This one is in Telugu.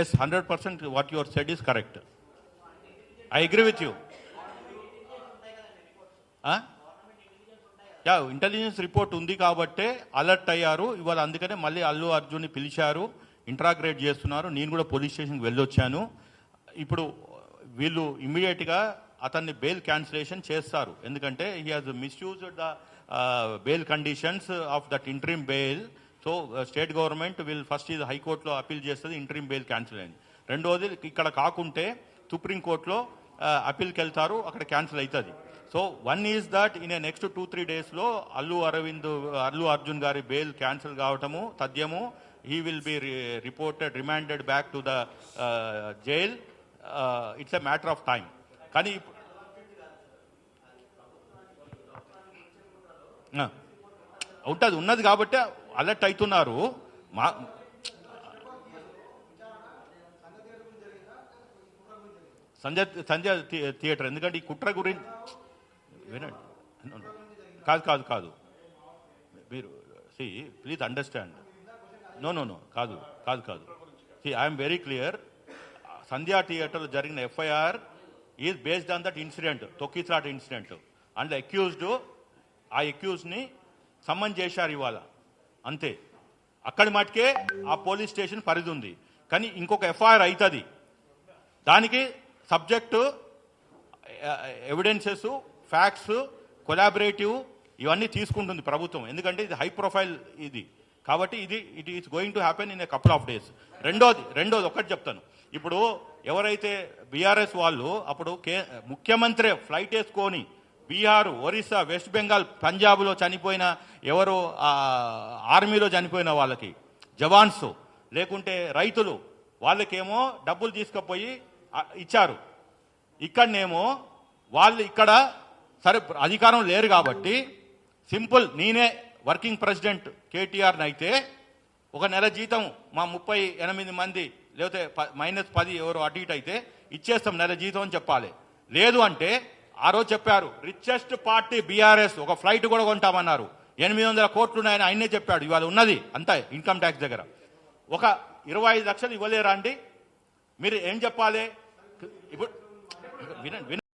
Yes hundred percent what your said is correct I agree with you yeah intelligence report ఉంది కాబట్టే అలర్ట్ అయ్యారు. ఇవాళ అందుకనే మళ్ళీ అల్లు అర్జున్ని పిలిచారు. ఇంట్రాగ్రేట్ చేస్తున్నారు. నేను కూడా పోలీస్ స్టేషన్కి వెళ్ళొచ్చాను. ఇప్పుడు వీళ్ళు ఇమ్మీడియట్గా అతన్ని బెయిల్ క్యాన్సిలేషన్ చేస్తారు. ఎందుకంటే he has misused the bail conditions of that interim bail so state government will first ఇది హైకోర్టులో అప్పీల్ చేస్తుంది ఇంట్రీమ్ బెయిల్ క్యాన్సిల్ అయింది. రెండోది ఇక్కడ కాకుంటే సుప్రీంకోర్టులో అప్పీల్కి వెళ్తారు అక్కడ క్యాన్సిల్ అవుతుంది so one is that in next two three డేస్లో అల్లు అరవింద్ అల్లు అర్జున్ గారి బెయిల్ క్యాన్సిల్ కావటము తథ్యము he will be reported remanded back to the jail it's a matter of time కానీ ఉంటుంది ఉన్నది కాబట్టి అలర్ట్ అవుతున్నారు. మా సంజయ్ సంజయ్ థియేటర్. ఎందుకంటే ఈ కుట్ర గురించి వినండి. కాదు కాదు కాదు. మీరు see please understand. No no no. కాదు కాదు కాదు. See I'm very clear. Sandhya theatre జరిగిన FIR is based on that incident తొక్కిసలాట ఇన్సిడెంట్. అండ్ అక్యూజ్డ్ ఆ అక్యూజ్ని సమ్మన్ చేశారు ఇవాళ. అంతే. అక్కడి మటుకే ఆ పోలీస్ స్టేషన్ పరిధి ఉంది. కానీ ఇంకొక ఎఫ్ఐఆర్ అవుతుంది దానికి సబ్జెక్టు ఎవిడెన్సెస్ ఫ్యాక్ట్స్ కొలాబరేటివ్ ఇవన్నీ తీసుకుంటుంది ప్రభుత్వం. ఎందుకంటే ఇది హై ప్రొఫైల్ ఇది. కాబట్టి ఇది it is going to happen in a couple of days. రెండోది రెండోది ఒకటి చెప్తాను. ఇప్పుడు ఎవరైతే బీఆర్ఎస్ వాళ్ళు అప్పుడు కే ముఖ్యమంత్రి ఫ్లైట్ వేసుకొని బీహార్ ఒరిస్సా వెస్ట్ బెంగాల్ పంజాబ్లో చనిపోయిన ఎవరు ఆర్మీలో చనిపోయిన వాళ్ళకి జవాన్స్ లేకుంటే రైతులు వాళ్ళకేమో డబ్బులు తీసుకుపోయి ఇచ్చారు. ఇక్కడనేమో వాళ్ళు ఇక్కడ సరే అధికారం లేరు కాబట్టి సింపుల్ నేనే వర్కింగ్ ప్రెసిడెంట్ కేటీఆర్ని అయితే ఒక నెల జీతం మా ముప్పై ఎనిమిది మంది లేకపోతే మైనస్ పది ఎవరు అటు ఇటు అయితే ఇచ్చేస్తాం నెల జీతం అని చెప్పాలి. లేదు అంటే ఆ రోజు చెప్పారు రిచెస్ట్ పార్టీ బీఆర్ఎస్ ఒక ఫ్లైట్ కూడా కొంటామన్నారు. ఎనిమిది వందల కోట్లు ఉన్నాయని ఆయనే చెప్పాడు. ఇవాళ ఉన్నది అంతా ఇన్కమ్ ట్యాక్స్ దగ్గర. ఒక ఇరవై ఐదు లక్షలు ఇవ్వలేరా అండి? మీరు ఏం చెప్పాలి? ఇప్పుడు వినండి వినండి.